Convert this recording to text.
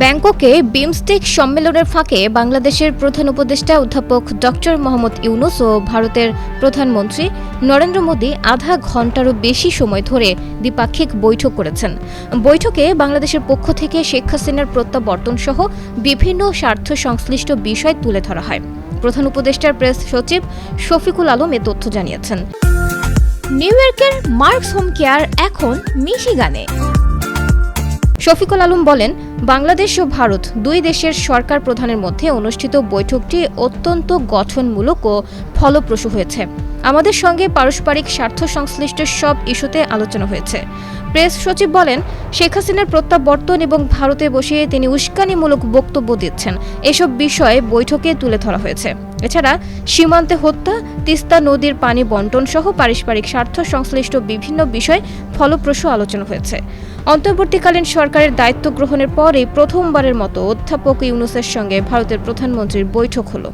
ব্যাংককে বিমস্টেক সম্মেলনের ফাঁকে বাংলাদেশের প্রধান উপদেষ্টা অধ্যাপক ডক্টর মোহাম্মদ ইউনুস ও ভারতের প্রধানমন্ত্রী নরেন্দ্র মোদী আধা ঘন্টারও বেশি সময় ধরে দ্বিপাক্ষিক বৈঠক করেছেন। বৈঠকে বাংলাদেশের পক্ষ থেকে শেখ হাসিনার প্রত্যাবর্তন সহ বিভিন্ন স্বার্থ সংশ্লিষ্ট বিষয় তুলে ধরা হয়। প্রধান উপদেষ্টার প্রেস সচিব শফিকুল আলম এ তথ্য জানিয়েছেন। নিউ ইয়র্কের মার্কস হোম কেয়ার এখন মিশিগানে। শফিকুল আলম বলেন, বাংলাদেশ ও ভারত দুই দেশের সরকার প্রধানের মধ্যে অনুষ্ঠিত বৈঠকটি অত্যন্ত গঠনমূলক ও ফলপ্রসূ হয়েছে। আমাদের সঙ্গে পারস্পরিক স্বার্থ সংশ্লিষ্ট সব ইস্যুতে আলোচনা হয়েছে। প্রেস সচিব বলেন, শেখ হাসিনার প্রত্যাবর্তন এবং ভারতে বসে তিনি উস্কানিমূলক বক্তব্য দিচ্ছেন। এসব বিষয়ে বৈঠকে তুলে ধরা হয়েছে। এছাড়া সীমান্তে হত্যা, তিস্তা নদীর পানি বন্টন সহ পারস্পরিক স্বার্থ সংশ্লিষ্ট বিভিন্ন বিষয় ফলপ্রসূ আলোচনা হয়েছে। অন্তর্বর্তীকালীন সরকারের দায়িত্ব গ্রহণের পর এই প্রথমবারের মতো অধ্যাপক ইউনুসের সঙ্গে ভারতের প্রধানমন্ত্রীর বৈঠক হলো।